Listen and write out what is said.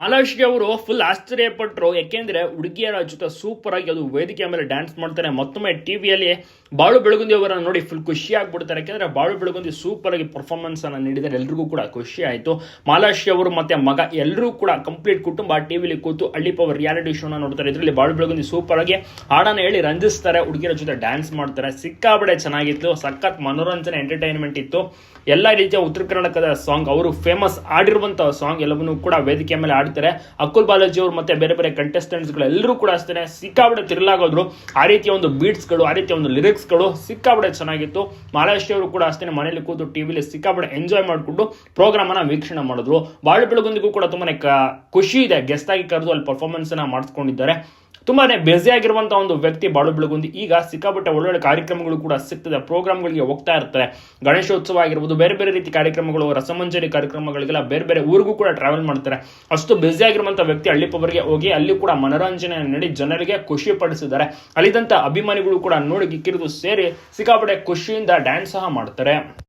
ಮಾಲಾಶ್ರೀ ಅವರು ಫುಲ್ ಆಶ್ಚರ್ಯಪಟ್ಟರು ಯಾಕೆಂದ್ರೆ ಹುಡುಗಿಯರ ಜೊತೆ ಸೂಪರ್ ಆಗಿ ಅದು ವೇದಿಕೆ ಮೇಲೆ ಡ್ಯಾನ್ಸ್ ಮಾಡ್ತಾರೆ ಮತ್ತೊಮ್ಮೆ ಟಿವಿಯಲ್ಲಿ ಬಾಳು ಬೆಳಗುಂದಿ ಅವರನ್ನ ನೋಡಿ ಫುಲ್ ಖುಷಿ ಆಗ್ಬಿಡ್ತಾರೆ. ಯಾಕೆಂದರೆ ಬಾಳು ಬೆಳಗುಂದಿ ಸೂಪರ್ ಆಗಿ ಪರ್ಫಾರ್ಮೆನ್ಸ್ ಅನ್ನು ನೀಡಿದ್ದಾರೆ. ಎಲ್ರಿಗೂ ಕೂಡ ಖುಷಿ ಆಯಿತು. ಮಾಲಾಶ್ರೀ ಅವರು ಮತ್ತೆ ಮಗ ಎಲ್ಲರೂ ಕೂಡ ಕಂಪ್ಲೀಟ್ ಕುಟುಂಬ ಟಿವಿಲಿ ಕೂತು ಹಳ್ಳಿ ಪವರ್ ರಿಯಾಲಿಟಿ ಶೋನ ನೋಡ್ತಾರೆ. ಇದರಲ್ಲಿ ಬಾಳು ಬೆಳಗುಂದಿ ಸೂಪರ್ ಆಗಿ ಹಾಡನ್ನ ಹೇಳಿ ರಂಜಿಸ್ತಾರೆ. ಹುಡುಗಿಯರ ಜೊತೆ ಡ್ಯಾನ್ಸ್ ಮಾಡ್ತಾರೆ. ಸಿಕ್ಕಾಬಡೆ ಚೆನ್ನಾಗಿತ್ತು. ಸಖತ್ ಮನೋರಂಜನೆ ಎಂಟರ್ಟೈನ್ಮೆಂಟ್ ಇತ್ತು. ಎಲ್ಲ ರೀತಿಯ ಉತ್ತರ ಕರ್ನಾಟಕದ ಸಾಂಗ್ ಅವರು ಫೇಮಸ್ ಆಡಿರುವಂತಹ ಸಾಂಗ್ ಎಲ್ಲವನ್ನೂ ಕೂಡ ವೇದಿಕೆ ಮೇಲೆ ಆಡ್ತಾರೆ ಅಕುಲ್ ಬಾಲಾಜಿ ಅವರು ಮತ್ತೆ ಬೇರೆ ಬೇರೆ ಕಂಟೆಸ್ಟೆಂಟ್ಸ್ಗಳು ಗಳು ಎಲ್ಲರೂ ಕೂಡ ಅಷ್ಟೇ ಸಿಕ್ಕಾಬಡೆ ತಿರ್ಲಾಗೋದ್ರು ಆ ರೀತಿಯ ಒಂದು ಬೀಟ್ಸ್ಗಳು ಆ ರೀತಿಯ ಒಂದು ಲಿರಿಕ್ಸ್ಗಳು ಸಿಕ್ಕಾಬಡೆ ಚೆನ್ನಾಗಿತ್ತು. ಮಹಾರಾಷ್ಟ್ರವರು ಕೂಡ ಅಷ್ಟೇ ಮನೇಲಿ ಕೂತು ಟಿವಿಲಿ ಸಿಕ್ಕಾಬಡೆ ಎಂಜಾಯ್ ಮಾಡಿಕೊಂಡು ಪ್ರೋಗ್ರಾಮ್ ಅನ್ನ ವೀಕ್ಷಣೆ ಮಾಡಿದ್ರು. ಬಾಳು ಬೆಳಗುಂದಿಗೂ ಕೂಡ ತುಂಬಾನೇ ಖುಷಿ ಇದೆ. ಗೆಸ್ಟ್ ಆಗಿ ಕರೆದು ಅಲ್ಲಿ ಪರ್ಫಾರ್ಮೆನ್ಸ್ ಅನ್ನ ಮಾಡಿಸ್ಕೊಂಡಿದ್ದಾರೆ. ತುಂಬಾನೇ ಬ್ಯುಸಿ ಆಗಿರುವಂತಹ ಒಂದು ವ್ಯಕ್ತಿ ಬಾಳು ಬೆಳಗುಂದಿ ಈಗ ಸಿಕ್ಕಾಪಟ್ಟೆ ಒಳ್ಳೊಳ್ಳೆ ಕಾರ್ಯಕ್ರಮಗಳು ಕೂಡ ಸಿಗ್ತದೆ. ಪ್ರೋಗ್ರಾಮ್ಗಳಿಗೆ ಹೋಗ್ತಾ ಇರ್ತಾರೆ. ಗಣೇಶೋತ್ಸವ ಆಗಿರ್ಬೋದು, ಬೇರೆ ಬೇರೆ ರೀತಿ ಕಾರ್ಯಕ್ರಮಗಳು, ರಸಮಂಜರಿ ಕಾರ್ಯಕ್ರಮಗಳಿಗೆಲ್ಲ ಬೇರೆ ಬೇರೆ ಊರಿಗೂ ಕೂಡ ಟ್ರಾವೆಲ್ ಮಾಡ್ತಾರೆ. ಅಷ್ಟು ಬ್ಯುಸಿ ಆಗಿರುವಂತಹ ವ್ಯಕ್ತಿ ಹಳ್ಳಿಪವರಿಗೆ ಹೋಗಿ ಅಲ್ಲಿ ಕೂಡ ಮನೋರಂಜನೆ ನಡಿ ಜನರಿಗೆ ಖುಷಿ ಪಡಿಸಿದ್ದಾರೆ. ಅಲ್ಲಿದ್ದಂಥ ಅಭಿಮಾನಿಗಳು ಕೂಡ ನೋಡಿ ಕಿಕ್ಕಿರಿದು ಸೇರಿ ಸಿಕ್ಕಾಪಟ್ಟೆ ಖುಷಿಯಿಂದ ಡ್ಯಾನ್ಸ್ ಸಹ ಮಾಡ್ತಾರೆ.